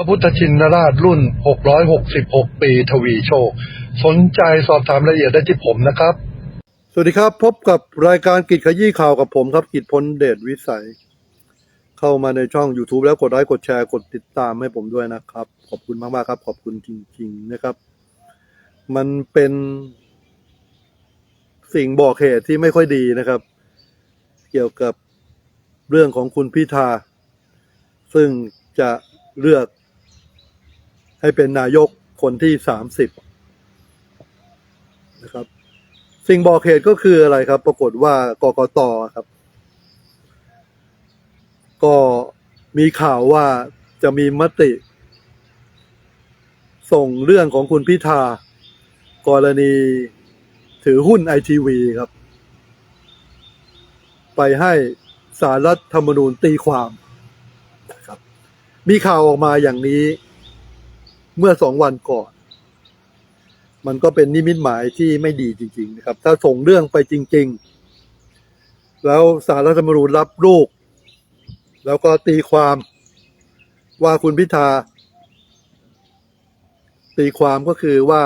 พระพุทธชินราชรุ่น 666 ปีทวีโชค สนใจสอบถามรายละเอียดได้ที่ผมนะครับ สวัสดีครับ พบกับรายการกิจขยี้ข่าวกับผมครับ กิจพลเดชวิสัย เข้ามาในช่อง YouTube แล้วกดไลค์กดแชร์กดติดตามให้ผมด้วยนะครับ ขอบคุณมากๆครับ ขอบคุณจริง ๆนะครับ มันเป็นสิ่งบอกเหตุที่ไม่ค่อยดีนะครับ เกี่ยวกับเรื่องของคุณพิธา ซึ่งจะเลือก ให้เป็นนายกคนที่สามสิบนะครับ สิ่งบอกเหตุก็คืออะไรครับ ปรากฏว่ากกตครับ ก็มีข่าวว่าจะมีมติ ส่งเรื่องของคุณพิธากรณีถือหุ้นไอทีวีครับ ไปให้สารรัฐธรรมนูญตีความนะครับ มีข่าวออกมาอย่างนี้ เมื่อสองวันก่อน มันก็เป็นนิมิตหมายที่ไม่ดีจริง ๆ นะครับ ถ้าส่งเรื่องไปจริง ๆ แล้วสารรัฐธรรมนูญรับลูก แล้วก็ตีความว่าคุณพิธา ตีความก็คือว่า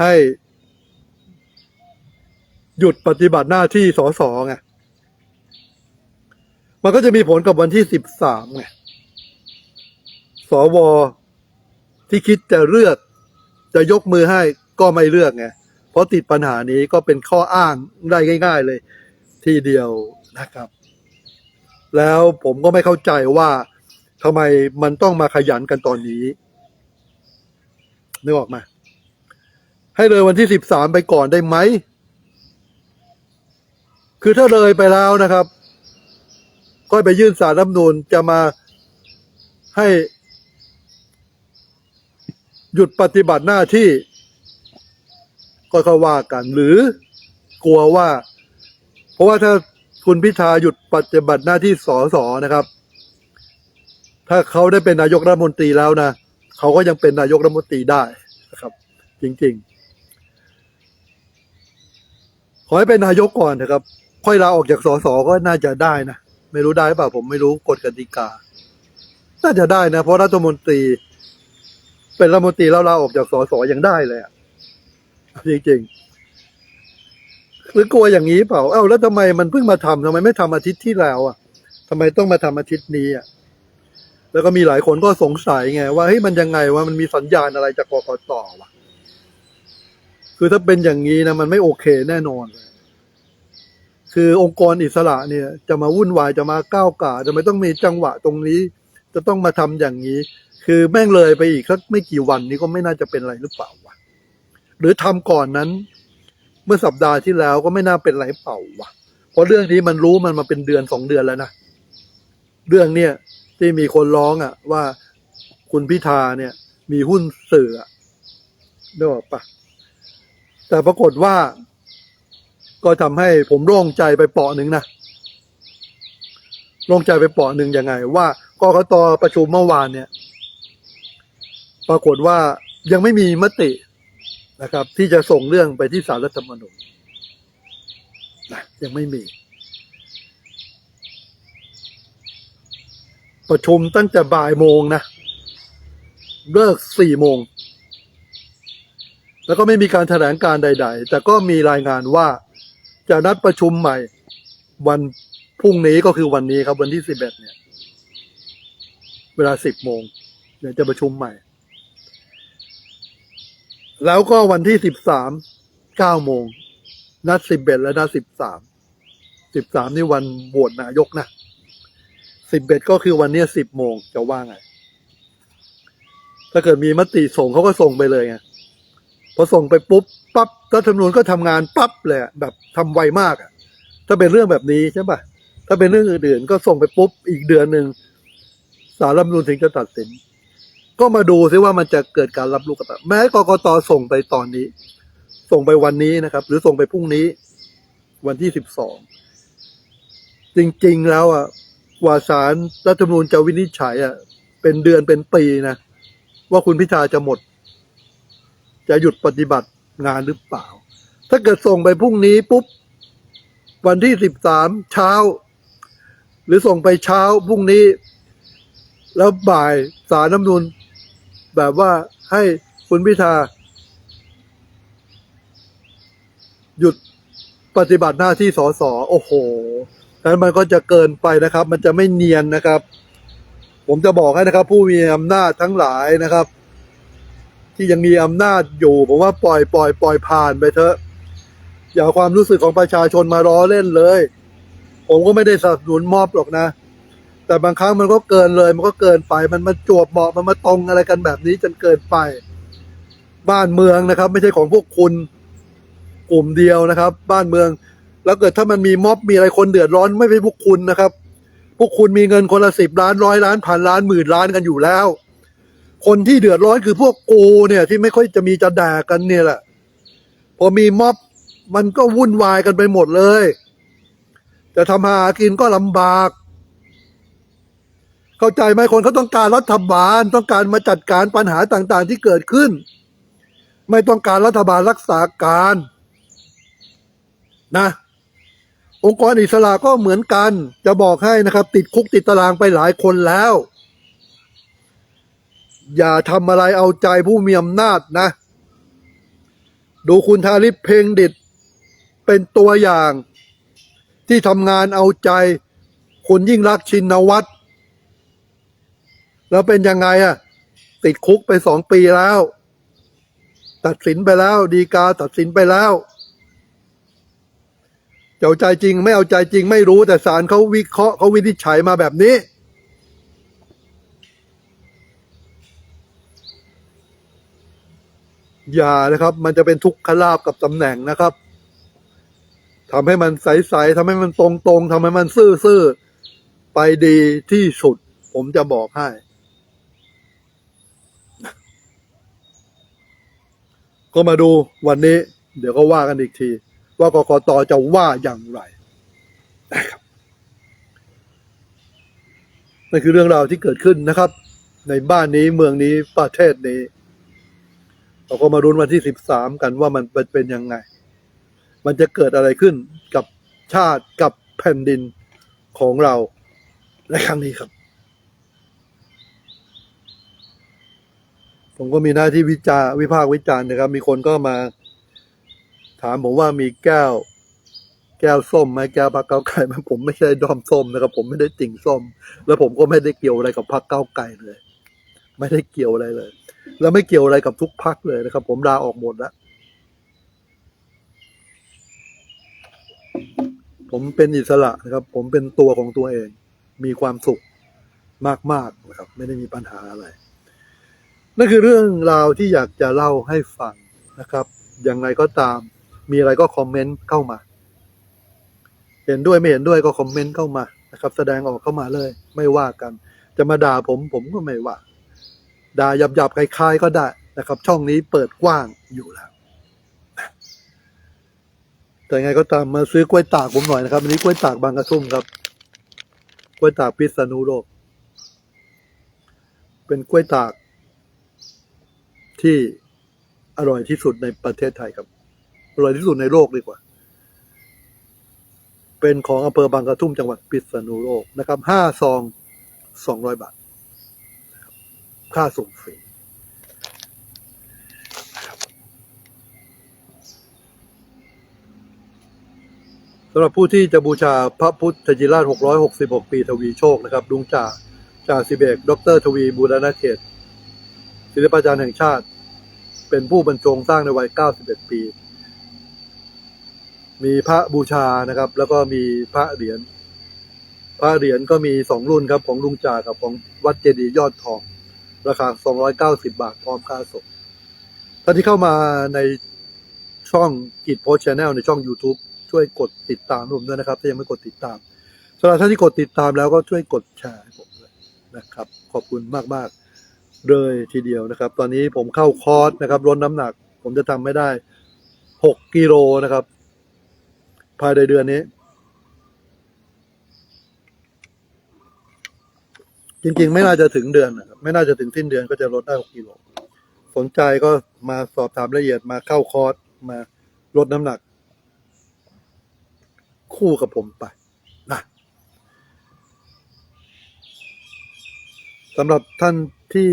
ให้หยุดปฏิบัติหน้าที่สสไง มันก็จะมีผลกับวันที่สิบสามไง สว ที่คิดจะเลือก จะยกมือให้ก็ไม่เลือกไงเพราะติดปัญหานี้ก็เป็นข้ออ้างได้ง่าย ๆเลย ทีเดียวนะครับ แล้วผมก็ไม่เข้าใจว่าทำไมมันต้องมาขยันกันตอนนี้นึกออกมา ให้เลยวันที่สิบสามไปก่อนได้ไหม คือถ้าเลยไปแล้วนะครับ ก็ไปยื่นสารรัฐนูญจะมาให้ หยุดปฏิบัติหน้าที่ ก็เขาว่ากัน หรือกลัวว่า เพราะว่าถ้าคุณพิธาหยุดปฏิบัติหน้าที่สอสอนะครับ ถ้าเขาได้เป็นนายกรัฐมนตรีแล้วนะเขาก็ยังเป็นนายกรัฐมนตรีได้นะครับ จริง ๆ ขอให้เป็นนายกก่อนนะครับ ค่อยลาออกจากสสก็น่าจะได้นะไม่รู้ได้หรือเปล่าผมไม่รู้กฎกติกา น่าจะได้นะ เพราะรัฐมนตรี เป็นรัฐมนตรีแล้วลาออกจากสสยังได้เลยอะจริงๆหรือกลัวอย่างนี้เปล่า เอ้าแล้วทำไมมันเพิ่งมาทำทำไมไม่ทำอาทิตย์ที่แล้วอะทำไมต้องมาทำอาทิตย์นี้อะแล้วก็มีหลายคนก็สงสัยไง ว่าเฮ้ยมันยังไงว่ามันมีสัญญาณอะไรจากกกตวะคือถ้าเป็นอย่างนี้นะมันไม่โอเคแน่นอนเลยคือองค์กรอิสระเนี่ย จะมาวุ่นวายจะมาก้าวก่าจะไม่ต้องมีจังหวะตรงนี้ จะต้องมาทำอย่างนี้ คือแม่งเลยไปอีกสักไม่กี่วันนี้ก็ไม่น่าจะเป็นอะไรหรือเปล่าวะหรือทำก่อนนั้น เมื่อสัปดาห์ที่แล้วก็ไม่น่าเป็นไรเปล่าวะเพราะเรื่องนี้มันรู้มันมาเป็นเดือนสองเดือนแล้วนะเรื่องเนี่ยที่มีคนร้องอะ ว่าคุณพิธาเนี่ย มีหุ้นสื่อได้บอกปะแต่ปรากฏว่า ก็ทำให้ผมโล่งใจไปเปาะหนึ่งนะโล่งใจไปเปาะหนึ่งยังไง ว่ากกตประชุมเมื่อวานเนี่ย ปรากฏว่ายังไม่มีมตินะครับ ที่จะส่งเรื่องไปที่ศาลรัฐธรรมนูญนะยังไม่มี ประชุมตั้งแต่บ่ายโมงนะเลิกสี่โมง แล้วก็ไม่มีการแถลงการใด ๆ แต่ก็มีรายงานว่าจะนัดประชุมใหม่วันพรุ่งนี้ก็คือวันนี้ครับวันที่สิบเอ็ดเนี่ย เวลาสิบโมงเดี๋ยวจะประชุมใหม่ แล้วก็วันที่สิบสามเก้าโมง นัดสิบเอ็ดและนัดสิบสามสิบสามนี่วันโหวตนายกนะสิบเอ็ดก็คือวันเนี้สิบโมงจะว่าไง ถ้าเกิดมีมติส่งเขาก็ส่งไปเลยไงพอส่งไปปุ๊บปั๊บรัฐธรรมนูญก็ทำงานปั๊บเลยอะแบบทำไวมากอะ ถ้าเป็นเรื่องแบบนี้ใช่ปะถ้าเป็นเรื่องอื่นๆก็ส่งไปปุ๊บอีกเดือนหนึ่งสารรัฐธรรมนูญถึงจะตัดสิน ก็มาดูซิว่ามันจะเกิดการรับรู้กันปะแม้กกตส่งไปตอนนี้ ส่งไปวันนี้นะครับ หรือส่งไปพรุ่งนี้ วันที่สิบสองจริงๆแล้วอะกว่าศาลรัฐธรรมนูญจะวินิจฉัยอะเป็นเดือนเป็นปีนะ ว่าคุณพิธาจะหมด จะหยุดปฏิบัติงานหรือเปล่า ถ้าเกิดส่งไปพรุ่งนี้ปุ๊บ วันที่สิบสามเช้า หรือส่งไปเช้าพรุ่งนี้ แล้วบ่ายสารน้ำนูน แบบว่าให้คุณพิธา หยุดปฏิบัติหน้าที่สสโอ้โหนั้นมันก็จะเกินไปนะครับ มันจะไม่เนียนนะครับ ผมจะบอกให้นะครับ ผู้มีอำนาจทั้งหลายนะครับ ที่ยังมีอำนาจอยู่ ผมว่าปล่อยปล่อยปล่อยผ่านไปเถอะ อย่าความรู้สึกของประชาชนมาล้อเล่นเลย ผมก็ไม่ได้สนับสนุนมอบหรอกนะ แต่บางครั้งมันก็เกินเลย มันก็เกินไป มันมาจวบเหมาะมันมาตรงอะไรกันแบบนี้จนเกินไป บ้านเมืองนะครับ ไม่ใช่ของพวกคุณกลุ่มเดียวนะครับ บ้านเมือง แล้วเกิดถ้ามันมีม็อบมีอะไรคนเดือดร้อนไม่ใช่พวกคุณนะครับ พวกคุณมีเงินคนละสิบล้านร้อยล้านพันล้านหมื่นล้านกันอยู่แล้ว คนที่เดือดร้อนคือพวกกูเนี่ย ที่ไม่ค่อยจะมีจะด่ากันเนี่ยแหละพอมีม็อบมันก็วุ่นวายกันไปหมดเลย จะทำหากินก็ลำบาก เข้าใจไหมคนเขาต้องการรัฐบาลต้องการมาจัดการปัญหาต่างๆที่เกิดขึ้น ไม่ต้องการรัฐบาลรักษาการนะ องค์กรอิสระก็เหมือนกัน จะบอกให้นะครับ ติดคุกติดตารางไปหลายคนแล้ว อย่าทำอะไรเอาใจผู้มีอำนาจนะ ดูคุณทาริปเพลงดิตเป็นตัวอย่างที่ทำงานเอาใจ คุณยิ่งรักชินวัตร แล้วเป็นยังไงอะติดคุกไปสองปีแล้ว ตัดสินไปแล้ว ดีกาตัดสินไปแล้วจะเอาใจจริง ไม่เอาใจจริงไม่รู้แต่ศาลเขาวิเคราะห์เขาวินิจฉัยมาแบบนี้ อย่านะครับ มันจะเป็นทุกขลาบกับตำแหน่งนะครับทำให้มันใสๆทำให้มันตรงๆทำให้มันซื่อๆ ไปดีที่สุด ผมจะบอกให้ ก็มาดูวันนี้ เดี๋ยวก็ว่ากันอีกที ว่ากกตจะว่าอย่างไรนะครับนั่นคือเรื่องราวที่เกิดขึ้นนะครับ ในบ้านนี้เมืองนี้ประเทศนี้เราก็มารุ้นวันที่สิบสามกันว่ามันเป็นเป็นยังไง มันจะเกิดอะไรขึ้นกับชาติกับแผ่นดินของเราในครั้งนี้ครับ ผมก็มีหน้าที่วิจารวิพากษ์วิจารณ์นะครับ มีคนก็มา ถามผมว่ามีแก้ว แก้วส้มไหมแก้วพักเก้าไก่ไหมผมไม่ใช่ดอมส้มนะครับ ผมไม่ได้ติ่งส้ม แล้วผมก็ไม่ได้เกี่ยวอะไรกับพักเก้าไก่เลย ไม่ได้เกี่ยวอะไรเลย แล้วไม่เกี่ยวอะไรกับทุกพักเลยนะครับ ผมลาออกหมดแล้วผมเป็นอิสระนะครับ ผมเป็นตัวของตัวเอง มีความสุขมากๆนะครับ ไม่ได้มีปัญหาอะไร นั่นคือเรื่องราวที่อยากจะเล่าให้ฟังนะครับ อย่างไรก็ตาม มีอะไรก็คอมเมนต์เข้ามา เห็นด้วยไม่เห็นด้วยก็คอมเมนต์เข้ามานะครับ แสดงออกเข้ามาเลย ไม่ว่ากัน จะมาด่าผมผมก็ไม่ว่า ด่าหยับๆคล้ายๆก็ได้นะครับ ช่องนี้เปิดกว้างอยู่แล้ว แต่ไงก็ตามมาซื้อกล้วยตากผมหน่อยนะครับอันนี้กล้วยตากบางกระทุ่มครับ กล้วยตากพิษณุโลก เป็นกล้วยตาก ที่อร่อยที่สุดในประเทศไทยครับ อร่อยที่สุดในโลกดีกว่า เป็นของอำเภอบางกระทุ่มจังหวัดพิษณุโลกนะครับห้าซองสองร้อยบาท ค่าส่งฟรีสำหรับผู้ที่จะบูชาพระพุทธจิราช 666 ปีทวีโชคนะครับลุงจ่าจ่าสิเบก ดรทวีบูรณเขต ศิลปาจารย์แห่งชาติ เป็นผู้บรรจงสร้างในวัย 91 ปี มีพระบูชานะครับ แล้วก็มีพระเหรียญพระเหรียญก็มีสองรุ่นครับของลุงจ่ากับของวัดเจดีย์ยอดทอง ราคา 290 บาทพร้อมค่าส่งท่านที่เข้ามาในช่องกิจโพสชแนลในช่อง YouTube ช่วยกดติดตามผมด้วยนะครับ ถ้ายังไม่กดติดตามสำหรับท่านที่กดติดตามแล้วก็ช่วยกดแชร์ให้ผมด้วยนะครับ ขอบคุณมาก ๆ เลยทีเดียวนะครับ ตอนนี้ผมเข้าคอร์สนะครับลดน้ำหนัก ผมจะทำไม่ได้6กิโลนะครับ ภายในเดือนนี้ จริงๆ ไม่น่าจะถึงเดือนนะครับไม่น่าจะถึงสิ้นเดือนก็จะลดได้6กิโลสนใจก็มาสอบถามละเอียดมาเข้าคอร์สมาลดน้ำหนัก คู่กับผมไปนะสำหรับท่าน ที่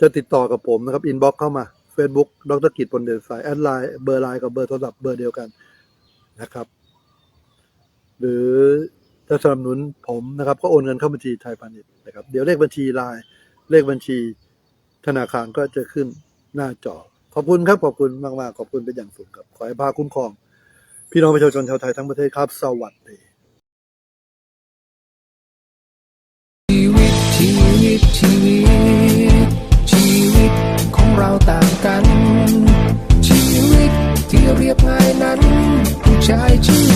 จะติดต่อกับผมนะครับอินบ็อกเข้ามา Facebook ดรกิจปนเดชสายแอดไลน์เบอร์ไลน์กับเบอร์โทรศัพท์เบอร์เดียวกันนะครับ หรือจะสนับสนุนผมนะครับ ก็โอนเงินเข้าบัญชีไทยพาณิชย์นะครับ เดี๋ยวเลขบัญชีไลน์เลขบัญชีธนาคารก็จะขึ้นหน้าจอ ขอบคุณครับขอบคุณมากๆขอบคุณเป็นอย่างสูงครับขอให้พาคุ้มครอง พี่น้องประชาชนชาวไทยทั้งประเทศครับสวัสดีชีวิตชีวิตชีวิต กัน ชีวิตที่เรียบง่ายนั้น ผู้ชายชี